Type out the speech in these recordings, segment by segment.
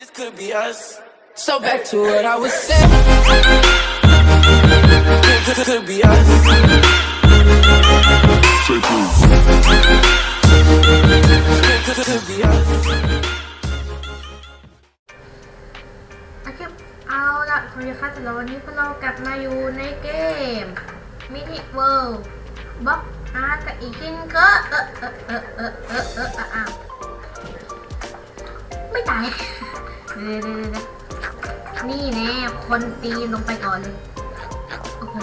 This could be us. So back to what I was saying. Could, could, could be us. Could, could, could be us. โอเคเอาละสวัสดีครับสำหรับวันนี้พวกเรากลับมาอยู่ในเกมมินิเวิลด์บ็อกอาร์กับอีกชิ้นก็เออเออเออเออเออเอออะอะไม่ตาย เดี๋ยวเดี๋ยวนี่แน่คนตีลงไปก่อนเลย โอ้โห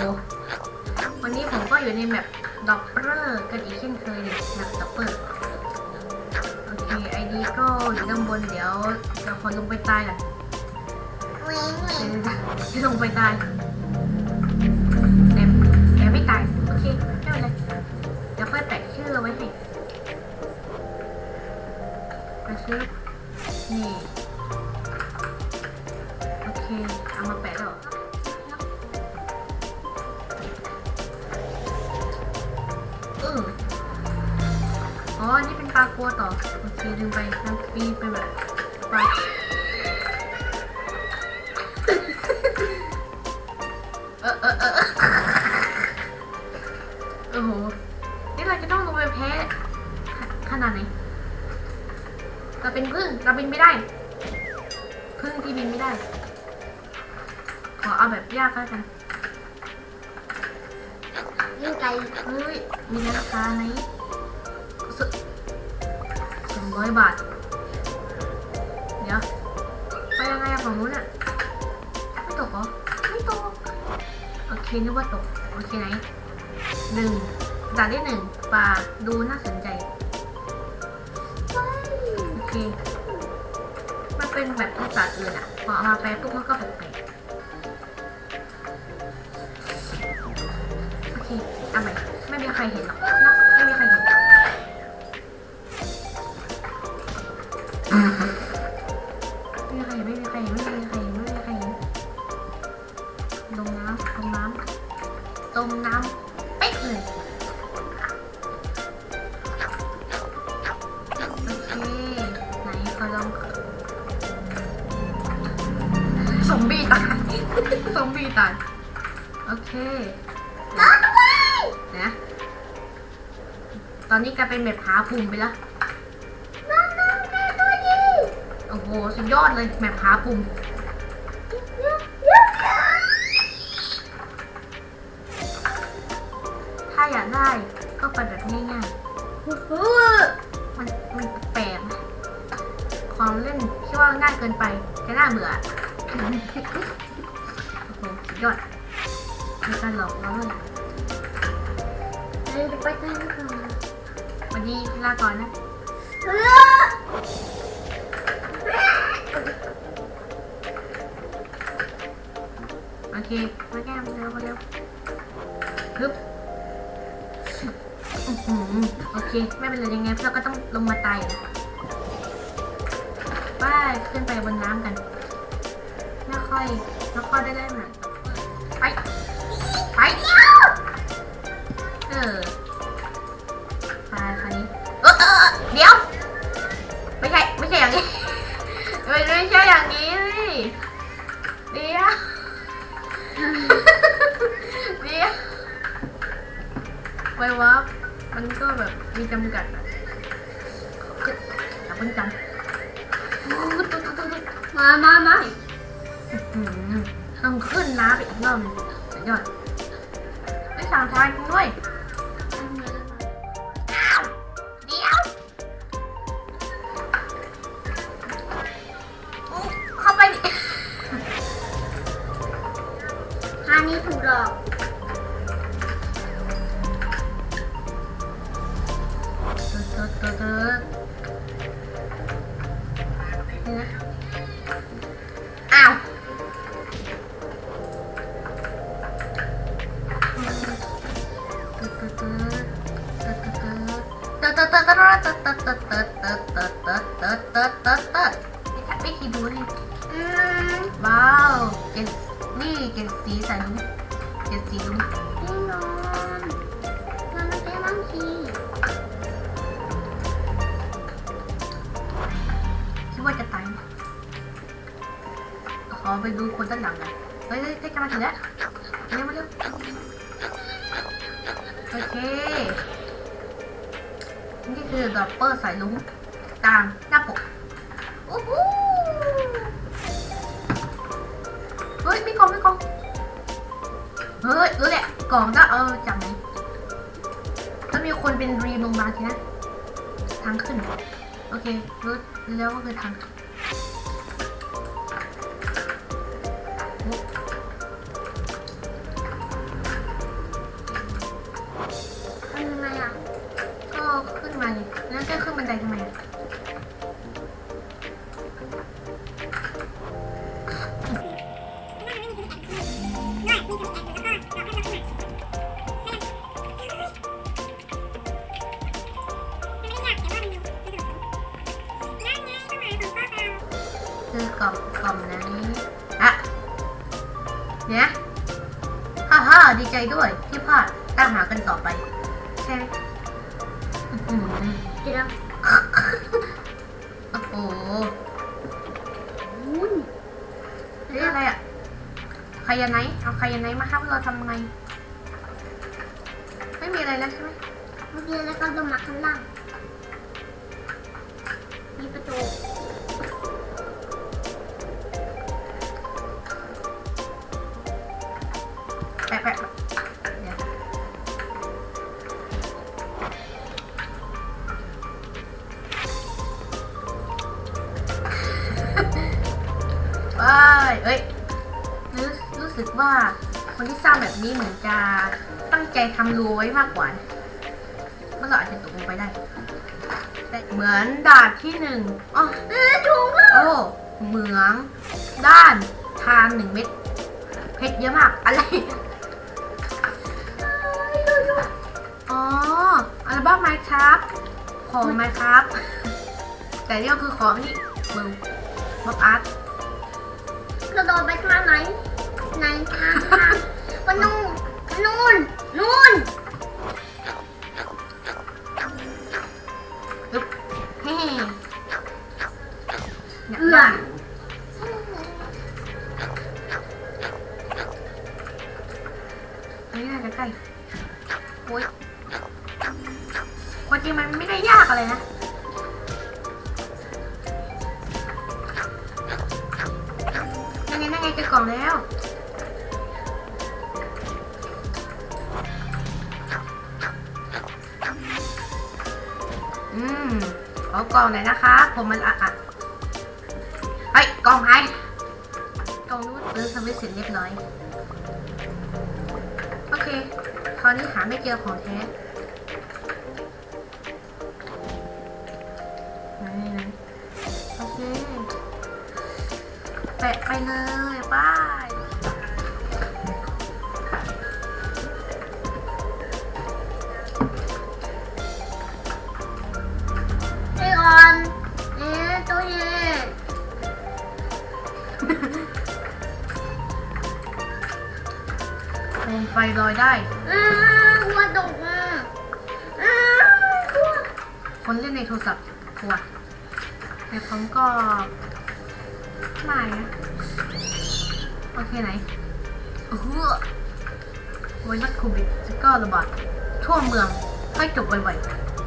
วันนี้ผมก็อยู่ในแมปด็อปเปอร์กันอีกเช่นเคยเลยแมปด็อปเปอร์โอเคไอดีก็อยู่ด้านบนเดี๋ยวเดี๋ยวคนลงไปตายก่อนที่ลงไปตายแต่แต่ไม่ตาย โอเคไม่เป็นไรเดี๋ยวค่อยแปะชื่อไว้ให้แปะชื่อ เอออ๋อ นี่เป็นปลากัวต่อ โอเคลืมไปน้ำปีเป็นแบบปลาเออเออเออโอ้โห นี่เราจะต้องลงไปแพ้ขขนาดไหนเราเป็นพึ่งเราบินไม่ได้ พึ่งที่บินไม่ได้ ขอเอาแบบยากแล้วกัน ยิ่ไกลเฮ้ยมีราคาไหมสสองร้อยบาท เดี๋ยว ไปยังไงอะของนู้นอะไม่ตกเหรอ ไม่ตก โอเคนึกว่าตก โอเคไหนหนึ่งด่านที่หนึ่งปลาดูน่าสนใจ โอเค มันเป็นแบบภาษาอื่นอะพอเอามาแปลปุ๊บมันก็แปลก มีใครเห็นหรอกนะไม่มีใครเห็นไม่มีใครเห็นไม่มีใครเห็นไม่มีใครเห็นไม่มีใครเห็นลงน้ำลงน้ำตรงน้ำเป๊ะเลยโอเคไหนขอลองซอมบี้ตายซอมบี้ตายโอเค ตอนนี้กลายเป็นแบบหาปุ่มไปแล้วโอ้โห สุดยอดเลยแมปหาปุ่มถ้าอยากได้ก็ไปแบบง่ายๆมันมันแปลกนะความเล่นที่ว่าง่ายเกินไปจะน่าเบื่อโอ้โหสุดยอดมีการหลอกเราด้วยเฮ้ยไปกันดีก ว่าวันนี้ลาก่อนนะโอเคมาแก้มเร็วมาเร็วฮึบโอเค ไม่เป็นไรยังไงเราก็ต้องลงมาตายอยู่ขึ้นไปบนน้ำกันไม่ค่อยไม่ค่อยได้ได้มาไป ไป เออ เดี๋ยว ไม่ใช่ ไม่ใช่อย่างนี้ ไม่ไม่ใช่อย่างนี้สิเดี๋ยวเดี๋ยวไววับมันก็แบบมีจำกัดอะขึ้นอย่เพิ่งจำอู้ตุ๊ดมามามาอื้อหือต้องขึ้นน้ำไปอีกรอบหนึงสุดยอดไม่สั่งทานกูด้วย อันนี้ถูกหลอก ตึ๊ดตึ๊ดตึ๊ดตึ๊ดนี่นะ อ้าวตึ๊ดตึ๊ดตึ๊ดตึ๊ดตึ๊ดตึ๊ดตึ๊ดตึ๊ดตึ๊ดตึ๊ดตึ๊ดตึ๊ดตึ๊ดตึ๊ดตึ๊ดตึ๊ดตึ๊ดตึ๊ดตึ๊ดวิธีดูนี่อืมว้าวเจ็ด นี่เจ็ดสีสันเจ็ดสีลุ้งแน่นอนมันไม่ใช่บางทีคิดว่าจะตายไหมอไปดูคนด้านหลังหน่อยเฮ้ยเฮ้ยใกล้จะมาถึงแล้วเร็วมาเร็วโอเค นี่คือดอปเปอร์สายลุงตามหน้าปกโอ้โหเฮ้ยมีกองมีกองเฮ้ยรู้แหละกล่องจะเออจากไหนถ้ามีคนเป็นรีมลงมาแค่ทางขึ้น โอเครู้แล้วก็คือทางขึ้น กล่องกล่องไหนอะเนี่ยฮ่าฮ่าดีใจด้วยที่พลาดตามหากันต่อไปใช่ไหมอื้อหือเดี๋ยวโอ้โหอุ้ยเรียกอะไรอะใครยังไงเอาใครยังไงมาครับเราทำไง ไม่มีอะไรแล้วใช่ไหมเมื่อกี้แล้วก็ลงมาข้างล่างมีประตู เอ้ยรู้รู้สึกว่าคนที่สร้างแบบนี้เหมือนจะตั้งใจทำรูไว้มากกว่านะมันก็อาจจะตกลงไปได้แต่เหมือนด่านที่หนึ่งอ๋อเออถูกอะโอ้เหมือง ด้านทางหนึ่งเม็ดเพชรเยอะมาก อะไรอ๋ออัลบั้มไมครับ ของไมครับ แต่นี่ก็คือของนี่มือบ็อกอาร์ต กระโดดไปทางไหน ไหนทางทางปนู่นนู่นนู่นเฮ้เนี่ยเอือได้นี่น่าจะใกล้โอ้ยความจริงมันไม่ได้ยากอะไรนะ ไงไงเจอกล่องแล้วอืมขอกล่องหน่อยนะคะ ผมมันอะอะเฮ้ยกล่องหายกล่องนู้นซื้อสวิตช์เสร็จเรียบร้อย โอเค คราวนี้หาไม่เจอของแท้ แปะไปเลยบายไอออนเอ๊ะตัวเย็นโคมไฟลอยได้อ่าหัวตกอะอ่าหัวคนเล่นในโทรศัพท์กลัวแต่ผมก็ ไม่นะโอเคไหนเออไวรัสโควิดจะก็ระบาดทั่วเมืองให้จบไว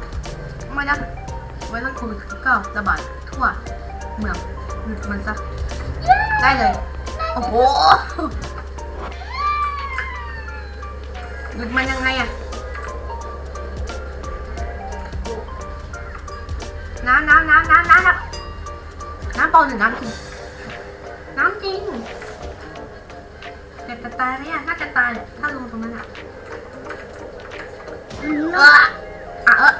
ๆไม่นะไวรัสโควิดก็ระบาดทั่วเมืองหยุดมันซะได้เลย โอ้โหหยุดมันยังไงอะน้ำน้ำน้ำน้ำน้ำน้ำน้ำเปล่าหรือน้ำจริง น้ำจริงแต่จะตายไหมอะน่าจะตายแหละถ้าลงตรงนั้นอะอืมเอออะเออ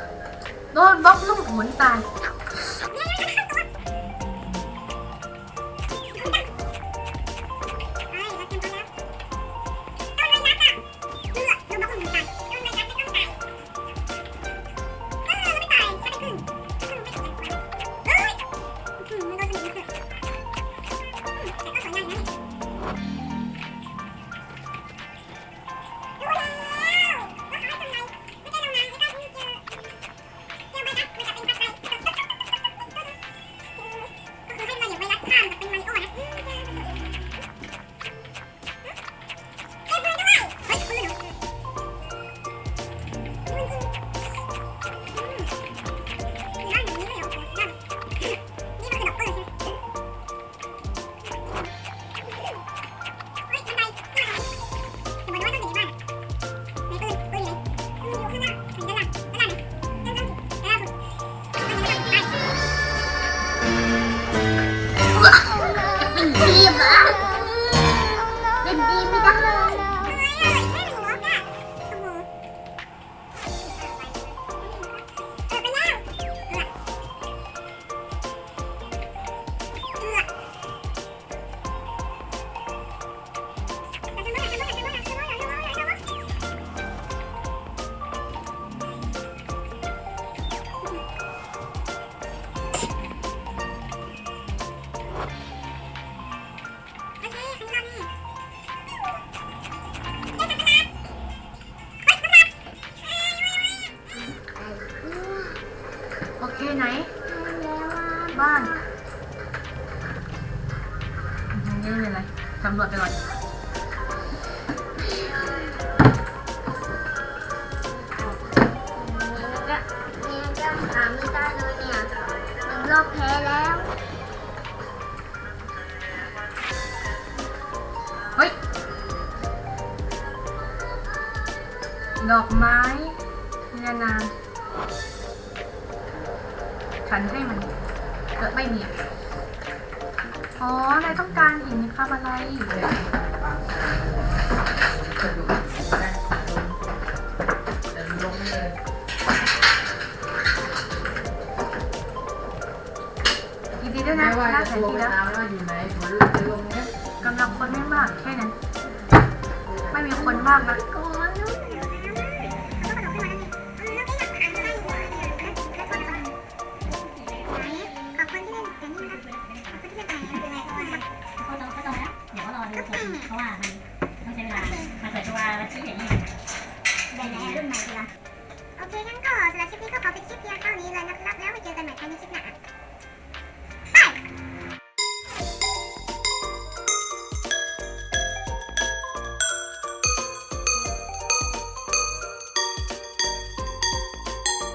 โดนบล็อกลูกหนตาย เฮ้ย ดอกไม้นานานฉันให้มันเกิดไม่มีอะอ๋อนายต้องการหินคาร์บอะไรอยู่เลย นะไม่ว่าได้จะแผนตัวที่ไปแล้วตามว่าอยู่ไหนฝนจะลงเนี้ยกำลังคนไม่มากแค่นั้น ไม่มีคนมากนะก่อนนู้นก็ต้องก็ต้องนะเดี๋ยวรอดูตัวจริงเพราะว่ามันต้องใช้เวลามันเปิดตัววันที่อย่างนี้ไหนๆรุ่นใหม่ดีละโอเคงั้นก็สำหรับคลิปนี้ก็ขอเป็นคลิปเพียงเท่านี้เลยนะครับแล้วไว้เจอกันใหม่ภายในคลิปหน้า